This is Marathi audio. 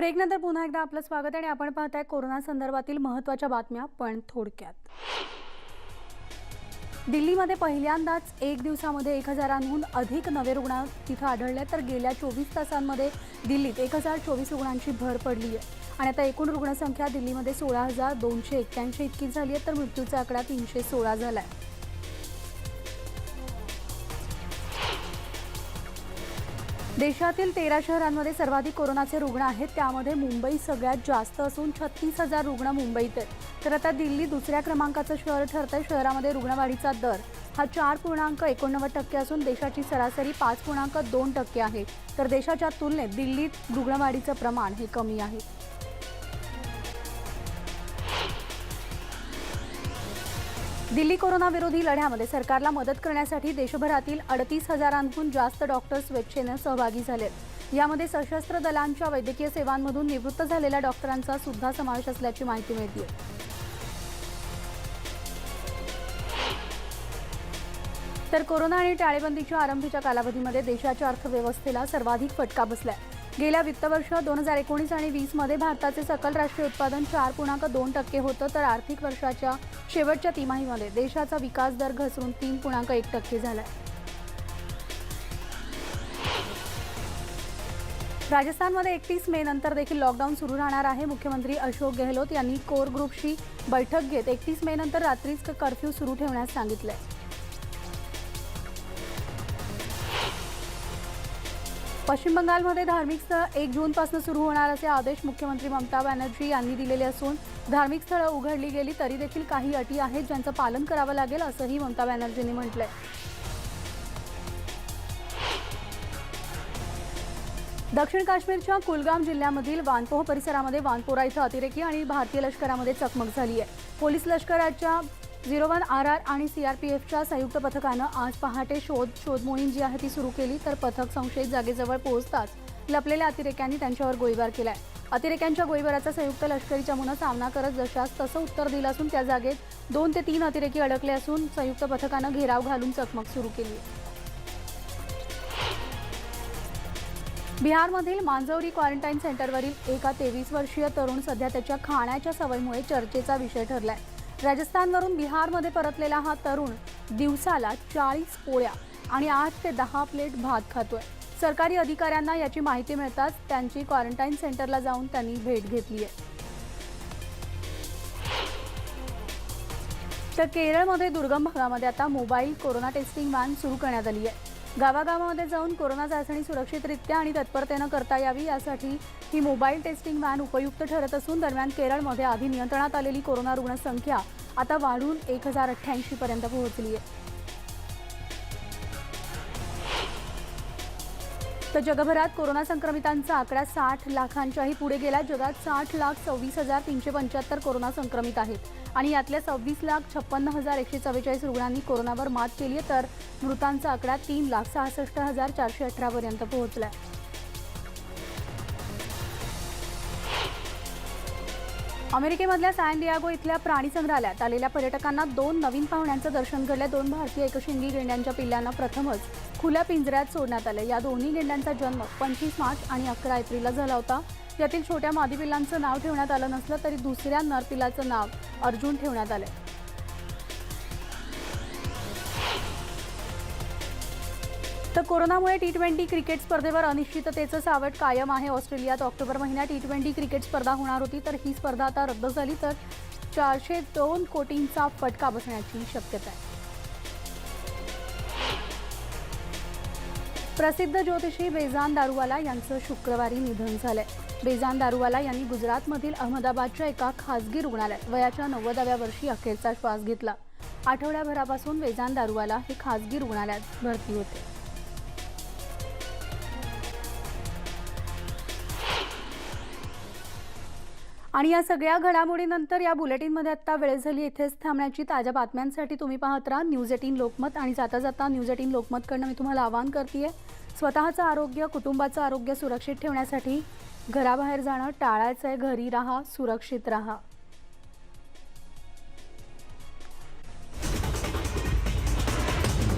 ब्रेकनंतर पुन्हा एकदा आपलं स्वागत आणि आपण पाहत आहे कोरोना संदर्भातील महत्त्वाच्या बातम्या पण थोडक्यात. दिल्लीमध्ये पहिल्यांदाच एक दिवसामध्ये एक हजारांहून अधिक नवे रुग्ण तिथं आढळले तर गेल्या चोवीस तासांमध्ये दिल्लीत एक हजार चोवीस रुग्णांची भर पडली आहे आणि आता एकूण रुग्णसंख्या दिल्लीमध्ये सोळा हजार दोनशे एक्क्याऐंशी इतकी झाली आहे तर मृत्यूचा आकडा तीनशे सोळा झाला आहे देशातील तेरा शहरांमध्ये सर्वाधिक कोरोनाचे रुग्ण आहेत. त्यामध्ये मुंबई सगळ्यात जास्त असून छत्तीस हजार रुग्ण मुंबईत आहेत. तर आता दिल्ली दुसऱ्या क्रमांकाचं शहर ठरतंय. शहरामध्ये रुग्णवाढीचा दर हा चार पूर्णांक एकोणनव्वद टक्के असून देशाची सरासरी पाच पूर्णांक दोन टक्के आहे. तर देशाच्या तुलनेत दिल्लीत रुग्णवाढीचं प्रमाण हे कमी आहे. दिल्ली कोरोनाविरोधी लढ्यामध्ये सरकारला मदत करण्यासाठी देशभरातील अडतीस हजारांहून जास्त डॉक्टर स्वेच्छेनं सहभागी झालेत यामध्ये सशस्त्र दलांच्या वैद्यकीय सेवांमधून निवृत्त झालेल्या डॉक्टरांचा सुद्धा समावेश असल्याची माहिती मिळते तर कोरोना आणि टाळेबंदीच्या आरंभीच्या कालावधीमध्ये देशाच्या अर्थव्यवस्थेला सर्वाधिक फटका बसलाय. गेल्या वित्त वर्ष दोन हजार एकोणीस आणि वीसमध्ये भारताचे सकल राष्ट्रीय उत्पादन चार पूर्णांक दोन टक्के होतं तर आर्थिक वर्षाच्या शेवटच्या तिमाहीमध्ये देशाचा विकास दर घसरून तीन पूर्णांक एक टक्के झाला राजस्थानमध्ये एकतीस मे नंतर देखील लॉकडाऊन सुरू राहणार आहे. मुख्यमंत्री अशोक गेहलोत यांनी कोर ग्रुपशी बैठक घेत एकतीस मे नंतर रात्रीच कर्फ्यू सुरू ठेवण्यास सांगितलंय. पश्चिम बंगालमध्ये धार्मिक स्थळ एक जूनपासून सुरू होणार असे आदेश मुख्यमंत्री ममता बॅनर्जी यांनी दिलेले असून धार्मिक स्थळं उघडली गेली तरी देखील काही अटी आहेत ज्यांचं पालन करावं लागेल असंही ममता बॅनर्जींनी म्हटलंय. दक्षिण काश्मीरच्या कुलगाम जिल्ह्यामधील वानपोह परिसरामध्ये वानपोरा इथं अतिरेकी आणि भारतीय लष्करामध्ये चकमक झाली आहे पोलीस लष्कराच्या झिरो वन आर आर आणि सीआरपीएफच्या संयुक्त पथकानं आज पहाटे शोध शोध मोहीम जी आहे ती सुरू केली तर पथक संशयित जागेजवळ पोहोचताच लपलेल्या अतिरेक्यांनी त्यांच्यावर गोळीबार केलाय. अतिरेक्यांच्या गोळीबाराचा संयुक्त लष्करी चमूनं सामना करत जशास तसं उत्तर दिलं असून त्या जागेत दोन ते तीन अतिरेकी अडकले असून संयुक्त पथकानं घेराव घालून चकमक सुरू केली. बिहारमधील मांजवरी क्वारंटाईन सेंटरवरील एका तेवीस वर्षीय तरुण सध्या त्याच्या खाण्याच्या सवयीमुळे चर्चेचा विषय ठरलाय. राजस्थानवरून बिहारमध्ये परतलेला हा तरुण दिवसाला चाळीस पोळ्या आणि आठ ते दहा प्लेट भात खातोय. सरकारी अधिकाऱ्यांना याची माहिती मिळताच त्यांची क्वारंटाईन सेंटरला जाऊन त्यांनी भेट घेतली आहे तर केरळमध्ये दुर्गम भागामध्ये आता मोबाईल कोरोना टेस्टिंग व्हॅन सुरू करण्यात आली आहे गावागावामध्ये जाऊन कोरोना चाचणी सुरक्षितरित्या आणि तत्परतेनं करता यावी यासाठी ही मोबाईल टेस्टिंग व्हॅन उपयुक्त ठरत असून दरम्यान केरळमध्ये आधी नियंत्रणात आलेली कोरोना रुग्ण संख्या आता वाढून एक हजार अठ्ठ्याऐंशी पर्यंत पोहोचली आहे. तर जगभरात कोरोना संक्रमितांचा आकडा साठ लाखांच्याही पुढे गेला जगात साठ लाख सव्वीस हजार तीनशे पंच्याहत्तर कोरोना संक्रमित आहेत. आणि यातल्या सव्वीस लाख छप्पन्न हजार एकशे चव्वेचाळीस रुग्णांनी कोरोनावर मात केली आहे तर मृतांचा आकडा तीन लाख सहासष्ट हजार चारशे अठरापर्यंत पोहोचलाय. अमेरिकेमधल्या सॅन डियागो इथल्या प्राणी संग्रहालयात आलेल्या पर्यटकांना दोन नवीन पाहुण्यांचं दर्शन घडलं दोन भारतीय एकशिंगी गेंड्यांच्या पिल्लांना प्रथमच खुल्या पिंजऱ्यात सोडण्यात आलं. या दोन्ही गेंड्यांचा जन्म पंचवीस मार्च आणि अकरा एप्रिलला झाला होता. यातील छोट्या मादी पिल्लांचं नाव ठेवण्यात आलं नसलं तरी दुसऱ्या नरपिलाचं नाव अर्जुन ठेवण्यात आलं. तर कोरोनामुळे टी ट्वेंटी क्रिकेट स्पर्धेवर अनिश्चिततेचं सावट कायम आहे. ऑस्ट्रेलियात ऑक्टोबर महिन्यात टी ट्वेंटी क्रिकेट स्पर्धा होणार होती. तर ही स्पर्धा आता रद्द झाली तर चारशे दोन कोटींचा फटका बसण्याची शक्यता आहे. प्रसिद्ध ज्योतिषी बेजान दारुवाला यांचं शुक्रवारी निधन झालंय. बेजान दारुवाला यांनी गुजरातमधील अहमदाबादच्या एका खासगी रुग्णालयात वयाच्या नव्वदाव्या वर्षी अखेरचा श्वास घेतला. आठवड्याभरापासून बेजान दारुवाला हे खासगी रुग्णालयात भरती होते. आणि या सगळ्या घडामोडीनंतर या बुलेटिनमध्ये आत्ता वेळ झाली इथेच थांबण्याची. ताज्या बातम्यांसाठी तुम्ही पाहत राहा न्यूज एटीन लोकमत आणि जाता जाता न्यूज एटीन लोकमतकडनं मी तुम्हाला आवाहन करते स्वतःचं आरोग्य कुटुंबाचं आरोग्य सुरक्षित ठेवण्यासाठी घराबाहेर जाणं टाळायचं आहे घरी राहा सुरक्षित राहा.